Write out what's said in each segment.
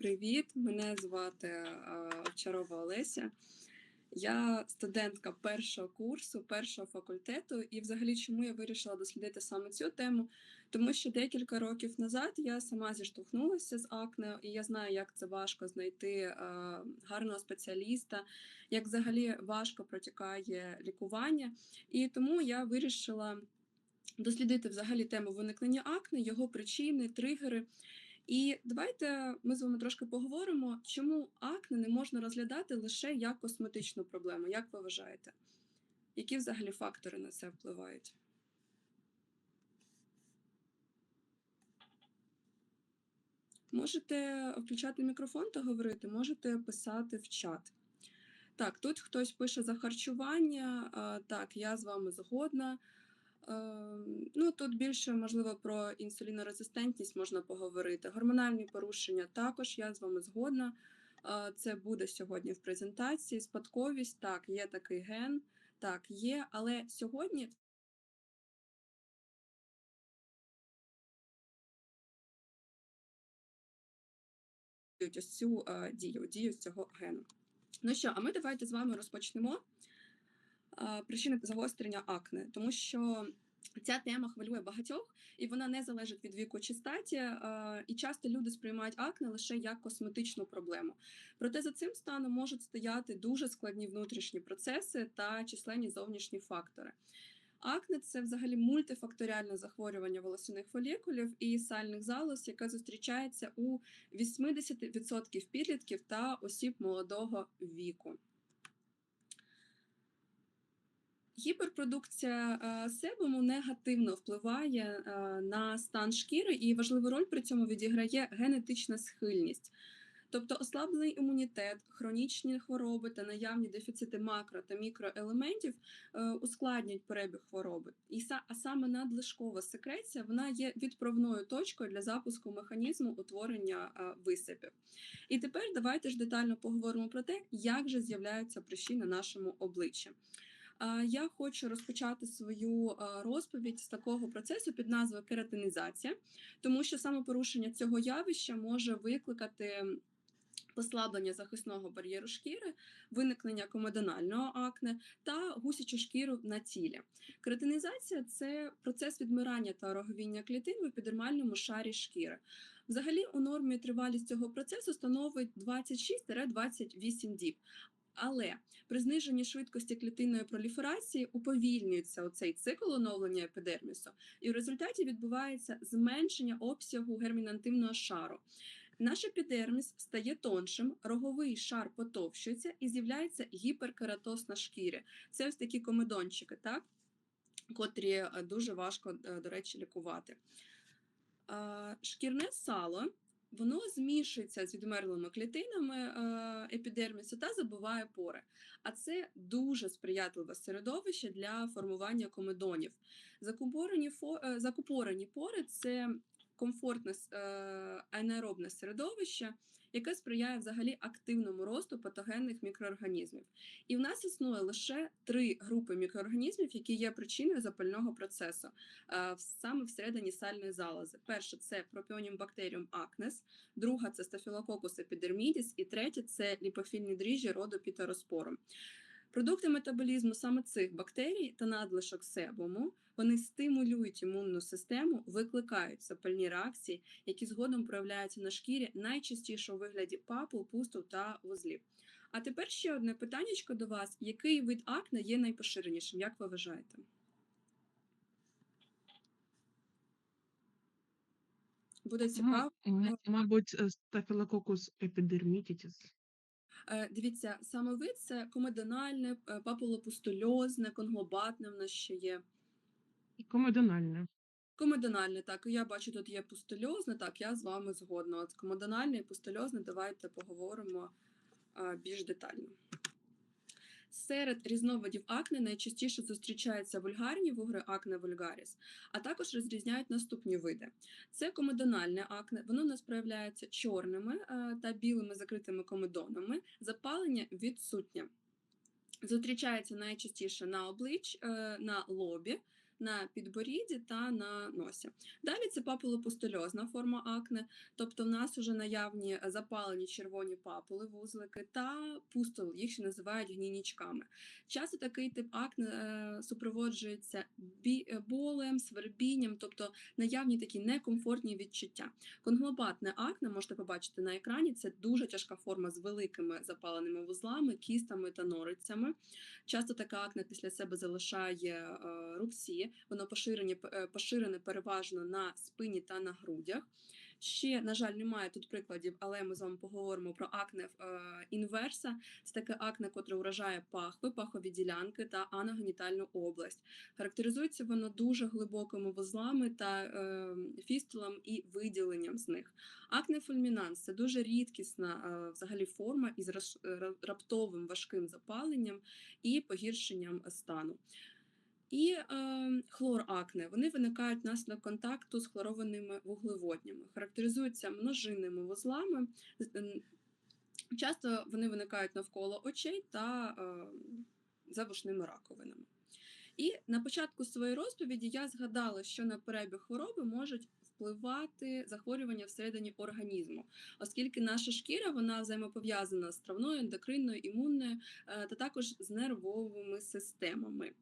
Привіт, мене звати Овчарова Олеся. Я студентка першого курсу, першого факультету, і взагалі, чому я вирішила дослідити саме цю тему? Тому що декілька років назад я сама зіштовхнулася з акне, і я знаю, як це важко знайти гарного спеціаліста, як взагалі важко протікає лікування. І тому я вирішила дослідити взагалі тему виникнення акне, його причини, тригери. І давайте ми з вами трошки поговоримо, чому акне не можна розглядати лише як косметичну проблему. Як ви вважаєте? Які взагалі фактори на це впливають? Можете включати мікрофон та говорити, можете писати в чат. Так, тут хтось пише за харчування. Так, я з вами згодна. Е, Ну, тут більше можливо про інсулінорезистентність можна поговорити. Гормональні порушення також я з вами згодна. Е, Це буде сьогодні в презентації. Спадковість так, є такий ген, так, є, але сьогодні. Ось цю е, дію, дію цього гену. Ну що, а ми давайте з вами розпочнемо причини загострення акне, тому що ця тема хвилює багатьох, і вона не залежить від віку чи статі. І часто люди сприймають акне лише як косметичну проблему. Проте за цим станом можуть стояти дуже складні внутрішні процеси та численні зовнішні фактори. Акне це взагалі мультифакторіальне захворювання волосяних фолікулів і сальних залоз, яке зустрічається у 80% підлітків та осіб молодого віку. Гіперпродукція е, себуму негативно впливає е, на стан шкіри, і важливу роль при цьому відіграє генетична схильність. Тобто ослаблений імунітет, хронічні хвороби та наявні дефіцити макро та мікроелементів е, ускладнюють перебіг хвороби. І а саме надлишкова секреція вона є відправною точкою для запуску механізму утворення висипів. І тепер давайте ж детально поговоримо про те, як же з'являються прищі на нашому обличчі. Я хочу розпочати свою розповідь з такого процесу під назвою кератинізація, тому що саме порушення цього явища може викликати послаблення захисного бар'єру шкіри, виникнення комедонального акне та гусячу шкіру на тілі. Кератинізація це процес відмирання та роговіння клітин в епідермальному шарі шкіри. Взагалі, у нормі тривалість цього процесу становить 26-28 діб. Але при зниженні швидкості клітинної проліферації уповільнюється оцей цикл оновлення епідермісу, і в результаті відбувається зменшення обсягу гермінантивного шару. Наш епідерміс стає тоншим, роговий шар потовщується і з'являється гіперкератоз на шкірі. Це ось такі комедончики, так? котрі е, дуже важко, е, до речі, лікувати. Е, Шкірне сало воно змішується з відмерлими клітинами е, епідермісу та забуває пори. А це дуже сприятливе середовище для формування комедонів. Закупорені, е, закупорені пори це комфортне е, анаеробне середовище, яке сприяє взагалі активному росту патогенних мікроорганізмів. І в нас існує лише три групи мікроорганізмів, які є причиною запального процесу е, саме всередині сальної залози. Перше це пропіонім бактеріум Акнес, друга це стафілококус епідермідіс, і третє це ліпофільні дріжджі роду пітероспорум. Продукти метаболізму саме цих бактерій та надлишок себуму вони стимулюють імунну систему, викликають запальні реакції, які згодом проявляються на шкірі найчастіше у вигляді папул, пусту та вузлів. А тепер ще одне питаннячко до вас: який вид акне є найпоширенішим? Як ви вважаєте? Буде цікаво. Мабуть, е, стафілококус епідермітітіс. Е, Дивіться, саме вид це комедональне, е, папулопустульозне, конглобатне в нас ще є. І комедональне. Комедональне, так, я бачу, тут є пустульозне, так, я з вами згодна. От комедональне і пустульозне, давайте поговоримо більш детально. Серед різновидів акне найчастіше зустрічаються вульгарні вугри акне вульгаріс, а також розрізняють наступні види. Це комедональне акне, воно у нас проявляється чорними е, та білими закритими комедонами, запалення відсутнє. Зустрічається найчастіше на облич, е, на лобі на підборідді та на носі. Далі це папулопустульозна форма акне, тобто в нас вже наявні запалені червоні папули, вузлики та пустул, їх ще називають гнійничками. Часто такий тип акне е, супроводжується е, болем, свербінням, тобто наявні такі некомфортні відчуття. Конглобатне акне можете побачити на екрані. Це дуже тяжка форма з великими запаленими вузлами, кістами та норицями. Часто така акне після себе залишає е, воно поширені, е, поширене переважно на спині та на грудях. Ще, на жаль, немає тут прикладів, але ми з вами поговоримо про акне е, інверса. Це таке акне, котре вражає пахви, пахові ділянки та аногенітальну область. Характеризується воно дуже глибокими вузлами та е, фістулам і виділенням з них. Акне фульмінанс це дуже рідкісна е, взагалі форма із раптовим важким запаленням і погіршенням стану. І е, хлоракне вони виникають внаслідок контакту з хлорованими вуглеводнями, характеризуються множинними вузлами. Часто вони виникають навколо очей та е, за раковинами. І на початку своєї розповіді я згадала, що на перебіг хвороби можуть впливати захворювання всередині організму, оскільки наша шкіра вона взаємопов'язана з травною, ендокринною, імунною е, та також з нервовими системами.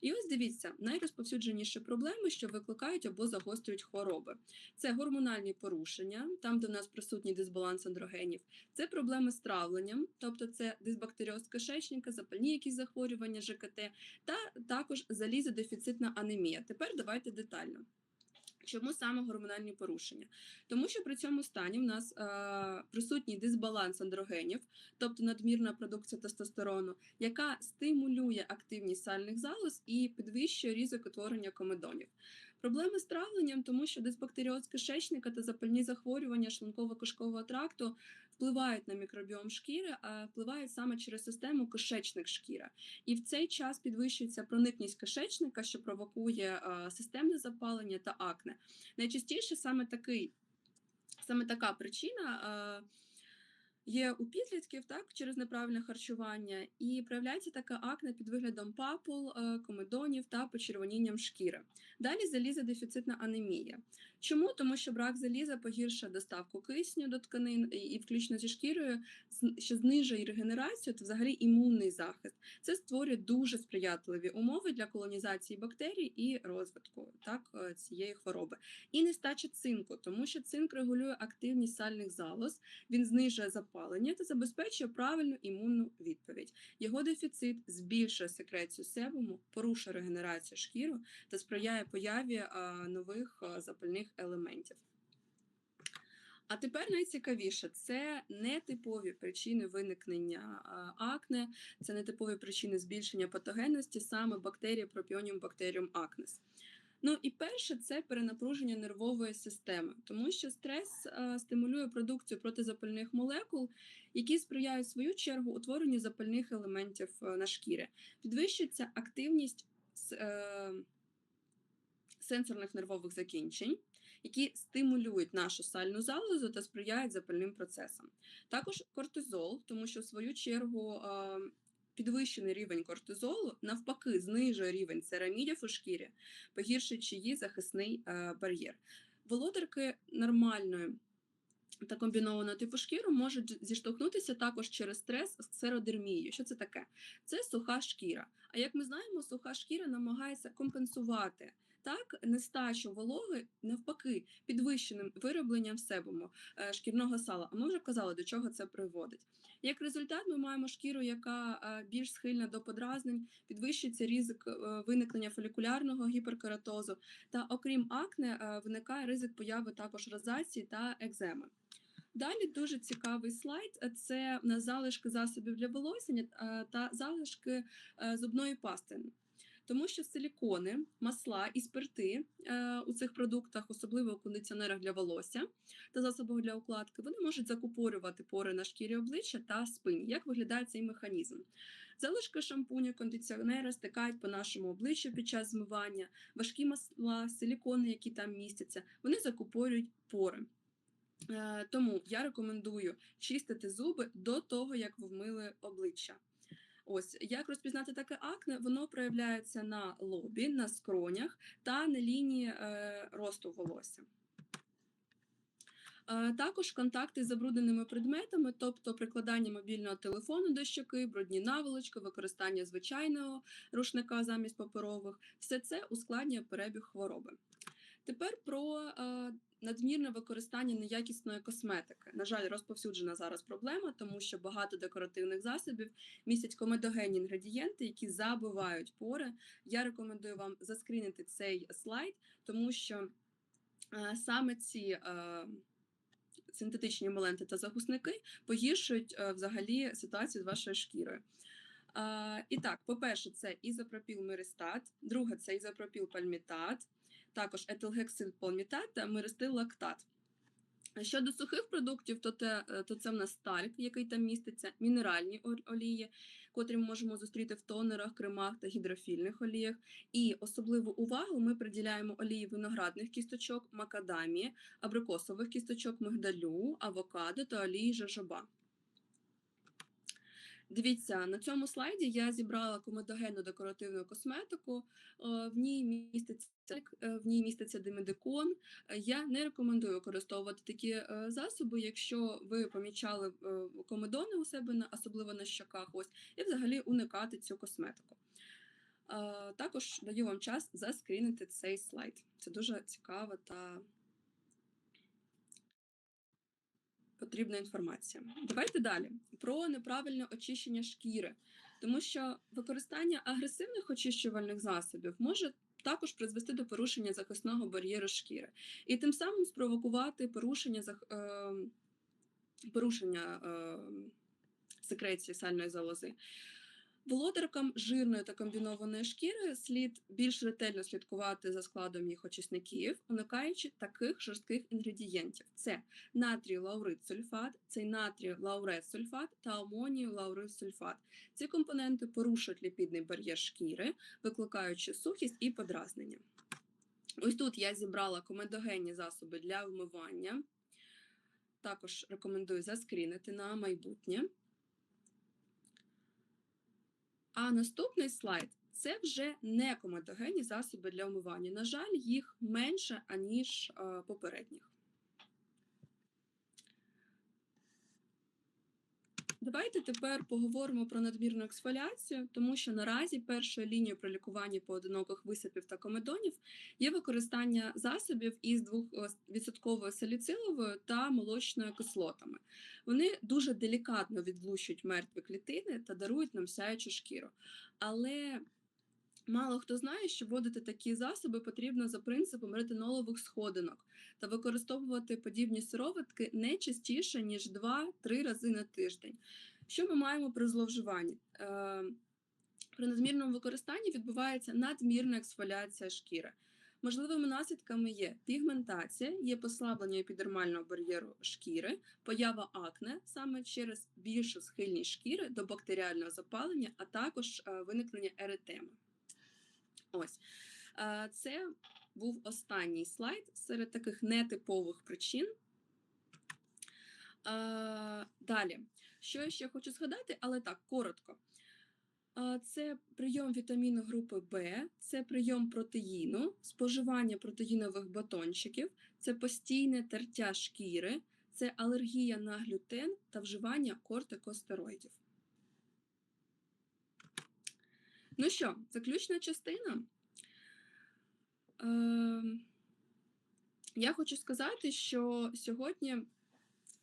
І ось дивіться, найрозповсюдженіші проблеми, що викликають або загострюють хвороби. Це гормональні порушення, там, де в нас присутній дисбаланс андрогенів, це проблеми з травленням, тобто це дисбактеріоз кишечника, запальні якісь захворювання ЖКТ, та також залізодефіцитна анемія. Тепер давайте детально. Чому саме гормональні порушення? Тому що при цьому стані в нас е, присутній дисбаланс андрогенів, тобто надмірна продукція тестостерону, яка стимулює активність сальних залоз і підвищує ризик утворення комедонів. Проблеми з травленням, тому що дисбактеріоз кишечника та запальні захворювання шлунково-кишкового тракту впливають на мікробіом шкіри, а впливають саме через систему кишечник-шкіра. І в цей час підвищується проникність кишечника, що провокує системне запалення та акне. Найчастіше саме такий, саме така причина. Є у підлітків так через неправильне харчування, і проявляється така акне під виглядом папул, е, комедонів та почервонінням шкіри. Далі залізодефіцитна анемія. Чому? Тому що брак заліза погіршує доставку кисню до тканин і, включно зі шкірою, що знижує регенерацію та взагалі імунний захист. Це створює дуже сприятливі умови для колонізації бактерій і розвитку так, е, цієї хвороби. І нестача цинку, тому що цинк регулює активність сальних залоз, він знижує запалення та забезпечує правильну імунну відповідь. Його дефіцит збільшує секрецію себуму, порушує регенерацію шкіру та сприяє появі нових запальних елементів. А тепер найцікавіше це нетипові причини виникнення акне, це нетипові причини збільшення патогенності саме бактерії Propionum bacterium acnes. Ну і перше це перенапруження нервової системи, тому що стрес е, стимулює продукцію протизапальних молекул, які сприяють в свою чергу утворенню запальних елементів е, на шкірі. Підвищується активність е, сенсорних нервових закінчень, які стимулюють нашу сальну залозу та сприяють запальним процесам. Також кортизол, тому що в свою чергу е, підвищений рівень кортизолу навпаки знижує рівень церамідів у шкірі, погіршуючи її захисний е, бар'єр. Володарки нормальної та комбінованого типу шкіру можуть зіштовхнутися також через стрес з ксеродермією. Що це таке? Це суха шкіра. А як ми знаємо, суха шкіра намагається компенсувати так нестачу вологи навпаки підвищеним виробленням себуму е, шкірного сала. А ми вже казали, до чого це приводить. Як результат, ми маємо шкіру, яка е, більш схильна до подразнень, підвищується ризик е, виникнення фолікулярного гіперкератозу, та окрім акне, е, виникає ризик появи також розації та екземи. Далі дуже цікавий слайд. Це в залишки засобів для волосся е, та залишки зубної пасти. Тому що силікони, масла і спирти е, у цих продуктах, особливо у кондиціонерах для волосся та засобах для укладки, вони можуть закупорювати пори на шкірі обличчя та спині. Як виглядає цей механізм? Залишки шампуню, кондиціонера стикають по нашому обличчю під час змивання, важкі масла, силікони, які там містяться, вони закупорюють пори. Е, Тому я рекомендую чистити зуби до того, як ви вмили обличчя. Ось як розпізнати таке акне? Воно проявляється на лобі, на скронях та на лінії е, росту волосся. Е, Також контакти з забрудненими предметами, тобто прикладання мобільного телефону до щоки, брудні наволочки, використання звичайного рушника замість паперових, все це ускладнює перебіг хвороби. Тепер про е, надмірне використання неякісної косметики. На жаль, розповсюджена зараз проблема, тому що багато декоративних засобів містять комедогенні інгредієнти, які забивають пори. Я рекомендую вам заскрінити цей слайд, тому що е, саме ці е, синтетичні моленти та загусники погіршують е, взагалі ситуацію з вашою шкірою. І так, по-перше, це ізопропіл-миристат, друге це ізопропіл-пальмітат, також етилгексилпалмітат та миристил-лактат. Щодо сухих продуктів, то, те, е, то це в нас тальк, який там міститься, мінеральні олії, котрі ми можемо зустріти в тонерах, кремах та гідрофільних оліях. І особливу увагу ми приділяємо олії виноградних кісточок, макадамії, абрикосових кісточок, мигдалю, авокадо та олії жожоба. Дивіться, на цьому слайді я зібрала комедогенну декоративну косметику. Е, В ній міститься е, в ній міститься димедикон. Е, Я не рекомендую використовувати такі засоби, якщо ви помічали комедони у себе на особливо на щоках. Ось і взагалі уникати цю косметику. Також даю вам час заскрінити цей слайд. Це дуже цікава та потрібна інформація. Давайте далі про неправильне очищення шкіри, тому що використання агресивних очищувальних засобів може також призвести до порушення захисного бар'єру шкіри і тим самим спровокувати порушення зах... е... порушення е... секреції сальної залози. Володаркам жирної та комбінованої шкіри слід більш ретельно слідкувати за складом їх очисників, уникаючи таких жорстких інгредієнтів: це натрій лаурит сульфат, це натрій лаурет сульфат та амонію лаурит сульфат. Ці компоненти порушують ліпідний бар'єр шкіри, викликаючи сухість і подразнення. Ось тут я зібрала комедогенні засоби для вмивання. Також рекомендую заскрінити на майбутнє. А наступний слайд це вже не коматогенні засоби для умивання. На жаль, їх менше, аніж е, попередніх. Давайте тепер поговоримо про надмірну ексфоліацію, тому що наразі першою лінією про лікування поодиноких висипів та комедонів є використання засобів із 2% саліциловою та молочною кислотами. Вони дуже делікатно відлущують мертві клітини та дарують нам сяючу шкіру. Але Мало хто знає, що вводити такі засоби потрібно за принципом ретинолових сходинок та використовувати подібні сироватки не частіше, ніж 2-3 рази на тиждень. Що ми маємо при зловживанні? Е, При надмірному використанні відбувається надмірна ексфоліація шкіри. Можливими наслідками є пігментація, є послаблення епідермального бар'єру шкіри, поява акне саме через більшу схильність шкіри до бактеріального запалення, а також е, виникнення еретеми. Ось це був останній слайд серед таких нетипових причин. Далі, що я ще хочу згадати, але так, коротко. Це прийом вітаміну групи В, це прийом протеїну, споживання протеїнових батончиків, це постійне тертя шкіри, це алергія на глютен та вживання кортикостероїдів. Ну що, заключна частина. Е, я хочу сказати, що сьогодні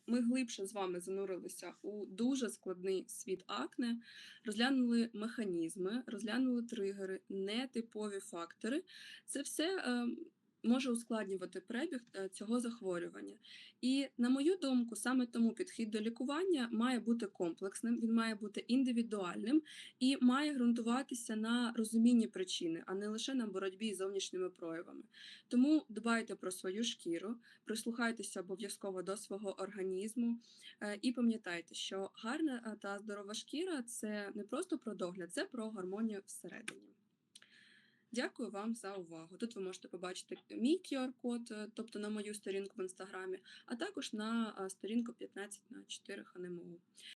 ми глибше з вами занурилися у дуже складний світ акне, розглянули механізми, розглянули тригери, нетипові фактори. Це все е, може ускладнювати перебіг е, цього захворювання. І, на мою думку, саме тому підхід до лікування має бути комплексним, він має бути індивідуальним і має ґрунтуватися на розумінні причини, а не лише на боротьбі з зовнішніми проявами. Тому дбайте про свою шкіру, прислухайтеся обов'язково до свого організму е, і пам'ятайте, що гарна е, та здорова шкіра це не просто про догляд, це про гармонію всередині. Дякую вам за увагу. Тут ви можете побачити мій QR-код, е, тобто на мою сторінку в інстаграмі, а також на сторінку 15 на 4 ХНМУ.